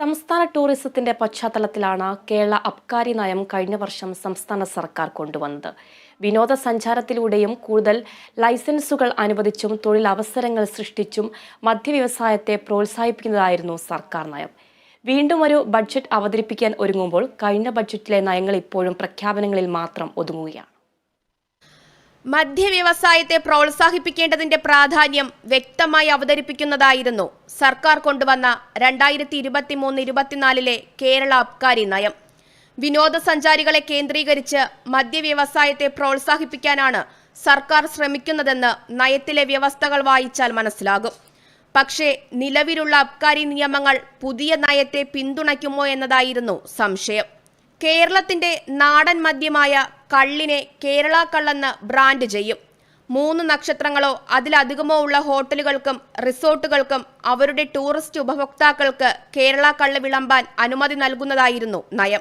സംസ്ഥാന ടൂറിസത്തിന്റെ പശ്ചാത്തലത്തിലാണ് കേരള അബ്കാരി നയം കഴിഞ്ഞ വർഷം സംസ്ഥാന സർക്കാർ കൊണ്ടുവന്നത്. വിനോദസഞ്ചാരത്തിലൂടെയും കൂടുതൽ ലൈസൻസുകൾ അനുവദിച്ചും തൊഴിലവസരങ്ങൾ സൃഷ്ടിച്ചും മദ്യവ്യവസായത്തെ പ്രോത്സാഹിപ്പിക്കുന്നതായിരുന്നു സർക്കാർ നയം. വീണ്ടും ഒരു ബഡ്ജറ്റ് അവതരിപ്പിക്കാൻ ഒരുങ്ങുമ്പോൾ കഴിഞ്ഞ ബഡ്ജറ്റിലെ നയങ്ങൾ ഇപ്പോഴും പ്രഖ്യാപനങ്ങളിൽ മാത്രം ഒതുങ്ങുകയാണ്. മദ്യവ്യവസായത്തെ പ്രോത്സാഹിപ്പിക്കേണ്ടതിന്റെ പ്രാധാന്യം വ്യക്തമായി അവതരിപ്പിക്കുന്നതായിരുന്നു സർക്കാർ കൊണ്ടുവന്ന രണ്ടായിരത്തി ഇരുപത്തി മൂന്ന് ഇരുപത്തിനാലിലെ കേരള അബ്കാരി നയം. വിനോദസഞ്ചാരികളെ കേന്ദ്രീകരിച്ച് മദ്യവ്യവസായത്തെ പ്രോത്സാഹിപ്പിക്കാനാണ് സർക്കാർ ശ്രമിക്കുന്നതെന്ന് നയത്തിലെ വ്യവസ്ഥകൾ വായിച്ചാൽ മനസ്സിലാകും. പക്ഷേ നിലവിലുള്ള അബ്കാരി നിയമങ്ങൾ പുതിയ നയത്തെ പിന്തുണയ്ക്കുമോ എന്നതായിരുന്നു സംശയം. കേരളത്തിന്റെ നാടൻ മദ്യമായ കള്ളിനെ കേരള കള്ളെന്ന് ബ്രാൻഡ് ചെയ്യും. മൂന്ന് നക്ഷത്രങ്ങളോ അതിലധികമോ ഉള്ള ഹോട്ടലുകൾക്കും റിസോർട്ടുകൾക്കും അവരുടെ ടൂറിസ്റ്റ് ഉപഭോക്താക്കൾക്ക് കേരള കള്ള് വിളമ്പാൻ അനുമതി നൽകുന്നതായിരുന്നു നയം.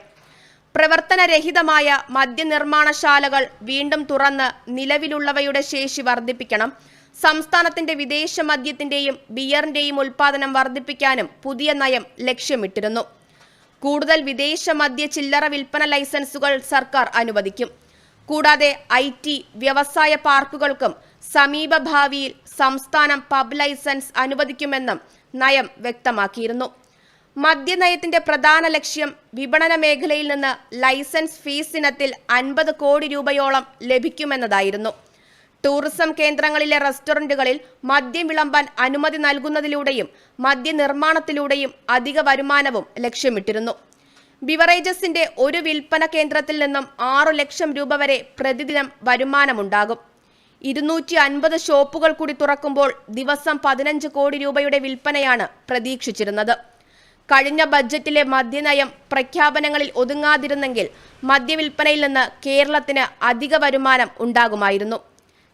പ്രവർത്തനരഹിതമായ മദ്യനിർമ്മാണശാലകൾ വീണ്ടും തുറന്ന് നിലവിലുള്ളവയുടെ ശേഷി വർദ്ധിപ്പിക്കണം. സംസ്ഥാനത്തിന്റെ വിദേശ മദ്യത്തിന്റെയും ബിയറിന്റെയും ഉൽപാദനം വർദ്ധിപ്പിക്കാനും പുതിയ നയം ലക്ഷ്യമിട്ടിരുന്നു. കൂടുതൽ വിദേശ മദ്യ ചില്ലറ വിൽപ്പന ലൈസൻസുകൾ സർക്കാർ അനുവദിക്കും. കൂടാതെ ഐ ടി വ്യവസായ പാർക്കുകൾക്കും സമീപ ഭാവിയിൽ സംസ്ഥാനം പബ് ലൈസൻസ് അനുവദിക്കുമെന്നും നയം വ്യക്തമാക്കിയിരുന്നു. മദ്യനയത്തിന്റെ പ്രധാന ലക്ഷ്യം വിപണന മേഖലയിൽ നിന്ന് ലൈസൻസ് ഫീസ് ഇനത്തിൽ അൻപത് കോടി രൂപയോളം ലഭിക്കുമെന്നതായിരുന്നു. ടൂറിസം കേന്ദ്രങ്ങളിലെ റെസ്റ്റോറന്റുകളിൽ മദ്യം വിളമ്പാൻ അനുമതി നൽകുന്നതിലൂടെയും മദ്യനിർമ്മാണത്തിലൂടെയും അധിക വരുമാനവും ലക്ഷ്യമിട്ടിരുന്നു. ബിവറേജസിന്റെ ഒരു വിൽപ്പന കേന്ദ്രത്തിൽ നിന്നും ആറു ലക്ഷം രൂപ വരെ പ്രതിദിനം വരുമാനമുണ്ടാകും. ഇരുന്നൂറ്റി അൻപത് ഷോപ്പുകൾ കൂടി തുറക്കുമ്പോൾ ദിവസം പതിനഞ്ച് കോടി രൂപയുടെ വിൽപ്പനയാണ് പ്രതീക്ഷിച്ചിരുന്നത്. കഴിഞ്ഞ ബജറ്റിലെ മദ്യനയം പ്രഖ്യാപനങ്ങളിൽ ഒതുങ്ങാതിരുന്നെങ്കിൽ മദ്യവിൽപ്പനയിൽ നിന്ന് കേരളത്തിന് അധിക വരുമാനം ഉണ്ടാകുമായിരുന്നു.